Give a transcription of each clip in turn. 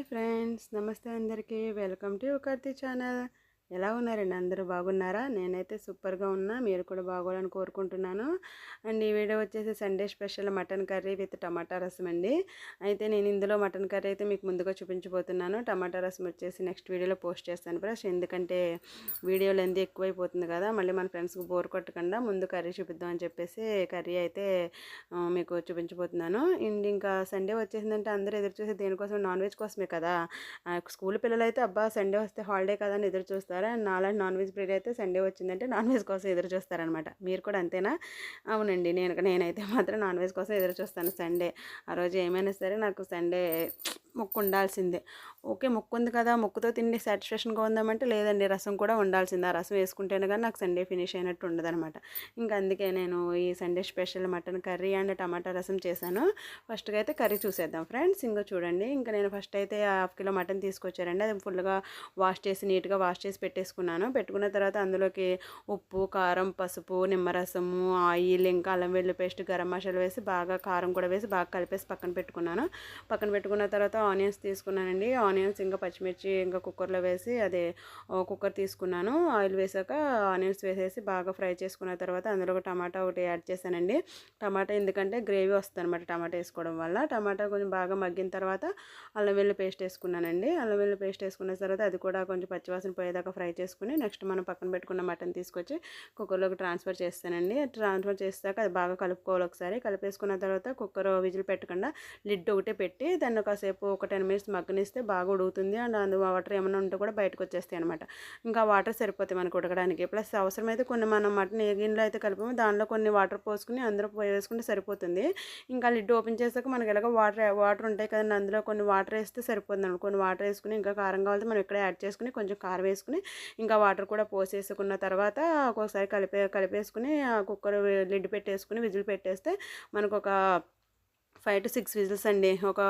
Hi friends నమస్తే అందరికీ. Welcome to Karthi channel. ఎలా ఉన్నారండి? అందరూ బాగున్నారా? నేనైతే సూపర్గా ఉన్నా. మీరు కూడా బాగోవాలని కోరుకుంటున్నాను. అండ్ ఈ వీడియో వచ్చేసి Sunday special mutton curry with tomato rasam అండి. అయితే నేను ఇందులో మటన్ కర్రీ అయితే మీకు ముందుగా చూపించబోతున్నాను. టమాటా రసం వచ్చేసి నెక్స్ట్ వీడియోలో పోస్ట్ చేస్తాను ఫ్రెండ్స్ ఎందుకంటే వీడియోలు ఎంత ఎక్కువైపోతుంది కదా మళ్ళీ మన ఫ్రెండ్స్కి బోర్ కొట్టకుండా ముందు కర్రీ చూపిద్దాం అని చెప్పేసి కర్రీ అయితే మీకు చూపించబోతున్నాను. అండ్ ఇంకా సండే వచ్చేసిందంటే అందరూ ఎదురు చూసి దేనికోసం? నాన్ వెజ్ కోసమే కదా. స్కూల్ పిల్లలైతే అబ్బా సండే వస్తే హాలిడే కదా అని ఎదురు చూస్తారు. చూస్తారా? నాలాంటి నాన్ వెజ్ బ్రీడ్ అయితే సండే వచ్చిందంటే నాన్ వెజ్ కోసం ఎదురు చూస్తారనమాట. మీరు కూడా అంతేనా? అవునండి. నేను నేనైతే మాత్రం నాన్ వెజ్ కోసం ఎదురు చూస్తాను సండే. ఆ రోజు ఏమైనా సరే నాకు సండే మొక్కు ఉండాల్సిందే ఓకే మొక్కు ఉంది కదా మొక్కుతో తిండి సాటిస్ఫాక్షన్గా ఉందామంటే లేదండి రసం కూడా ఉండాల్సిందే. ఆ రసం వేసుకుంటేనే కానీ నాకు సండే ఫినిష్ అయినట్టు ఉండదనమాట ఇంకా అందుకే నేను ఈ Sunday special mutton curry and tomato rasam చేశాను. ఫస్ట్గా అయితే కర్రీ చూసేద్దాం ఫ్రెండ్స్. ఇంకా చూడండి ఇంకా నేను ఫస్ట్ అయితే హాఫ్ కిలో మటన్ తీసుకొచ్చారండి. అది ఫుల్గా వాష్ చేసి నీట్గా వాష్ చేసి పెట్టేసుకున్నాను. పెట్టుకున్న తర్వాత అందులోకి ఉప్పు కారం పసుపు నిమ్మరసము ఆయిల్ ఇంకా అల్లం వెల్లుల్లి పేస్ట్ గరం మసాలా వేసి బాగా కారం కూడా వేసి బాగా కలిపేసి పక్కన పెట్టుకున్నాను. పక్కన పెట్టుకున్న తర్వాత ఆనియన్స్ తీసుకున్నానండి. ఆనియన్స్ ఇంకా పచ్చిమిర్చి ఇంకా కుక్కర్లో వేసి అదే కుక్కర్ తీసుకున్నాను. ఆయిల్ వేసాక ఆనియన్స్ వేసేసి బాగా ఫ్రై చేసుకున్న తర్వాత అందులో ఒక టమాటా ఒకటి యాడ్ చేశానండి. టమాటా ఎందుకంటే గ్రేవీ వస్తుంది అనమాట టమాటా వేసుకోవడం వల్ల. టమాటా కొంచెం బాగా మగ్గిన తర్వాత అల్లం వెల్లి పేస్ట్ వేసుకున్నానండి. అల్లం వెల్లి పేస్ట్ వేసుకున్న తర్వాత అది కూడా కొంచెం పచ్చివాసన పోయేదాకా ఫ్రై చేసుకుని నెక్స్ట్ మనం పక్కన పెట్టుకున్న మటన్ తీసుకొచ్చి కుక్కర్లోకి ట్రాన్స్ఫర్ చేస్తానండి. ట్రాన్స్ఫర్ చేస్తాక అది బాగా కలుపుకోవాలి ఒకసారి. కలిపేసుకున్న తర్వాత కుక్కర్ విజిల్ పెట్టకుండా లిడ్ ఒకటే పెట్టి దాన్ని కాసేపు ఒక టెన్ మినిట్స్ మగ్గనిస్తే బాగా ఉడుగుతుంది అండ్ అందు వాటర్ ఏమైనా ఉంటే కూడా బయటకు వచ్చేస్తాయి అనమాట ఇంకా వాటర్ సరిపోతాయి మనకు ఉడకడానికి. ప్లస్ అవసరమైతే కొన్ని మనం మటన్ ఏ గిన్నెలో అయితే కలిపామో దానిలో కొన్ని వాటర్ పోసుకుని అందరూ వేసుకుంటే సరిపోతుంది. ఇంకా లిడ్ ఓపెన్ చేసాక మనకి ఎలాగో వాటర్ వాటర్ ఉంటాయి కదండి అందులో కొన్ని వాటర్ వేస్తే సరిపోతుంది అండి కొన్ని వాటర్ వేసుకుని ఇంకా కారం కావాలంటే మనం ఇక్కడ యాడ్ చేసుకుని కొంచెం కారం వేసుకుని ఇంకా వాటర్ కూడా పోసేసుకున్న తర్వాత ఒక్కొక్కసారి కలిపే కలిపేసుకుని కుక్కర్ లిడ్ పెట్టేసుకుని విజిల్ పెట్టేస్తే మనకు ఒక ఫైవ్ టు సిక్స్ విజిల్స్ అండి. ఒక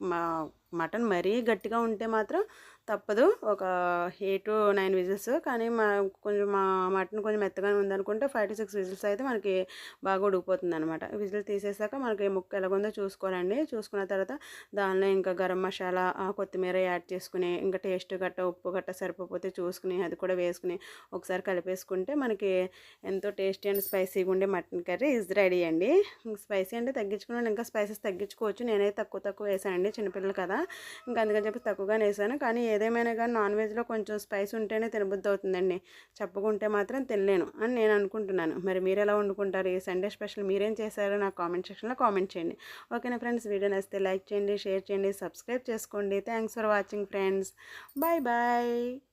嘛 మటన్ మరీ గట్టిగా ఉంటే మాత్రం తప్పదు. ఒక ఎయిట్ టు నైన్ విజిల్స్. కానీ మా కొంచెం మా మటన్ కొంచెం మెత్తగానే ఉందనుకుంటే ఫైవ్ టు సిక్స్ విజిల్స్ అయితే మనకి బాగా ఉడికిపోతుంది అనమాట విజిల్ తీసేసాక మనకి ముక్క ఎలాగుందో చూసుకోవాలండి. చూసుకున్న తర్వాత దానిలో ఇంకా గరం మసాలా కొత్తిమీర యాడ్ చేసుకుని ఇంకా టేస్ట్ గట్ట ఉప్పు గట్ట సరిపోతే చూసుకుని అది కూడా వేసుకుని ఒకసారి కలిపేసుకుంటే మనకి ఎంతో టేస్టీ అండ్ స్పైసీగా ఉండే మటన్ కర్రీ ఇస్ రెడీ అండి. స్పైసీ అంటే తగ్గించుకున్నాను. ఇంకా స్పైసెస్ తగ్గించుకోవచ్చు. నేనైతే తక్కువ తక్కువ వేసానండి చిన్నపిల్లలు కదా. ఇంకా అందుకని చెప్పి తక్కువగానే వేసాను. కానీ ఏదేమైనా కానీ నాన్ వెజ్లో కొంచెం స్పైస్ ఉంటేనే తినబుద్ధి అవుతుందండి చెప్పుకుంటే మాత్రం తినలేను అని నేను అనుకుంటున్నాను. మరి మీరు ఎలా వండుకుంటారు? ఈ సండే స్పెషల్ మీరేం చేశారో నాకు కామెంట్ సెక్షన్లో కామెంట్ చేయండి. ఓకేనా ఫ్రెండ్స్? వీడియో నచ్చితే లైక్ చేయండి షేర్ చేయండి సబ్స్క్రైబ్ చేసుకోండి. Thanks for watching friends. Bye bye.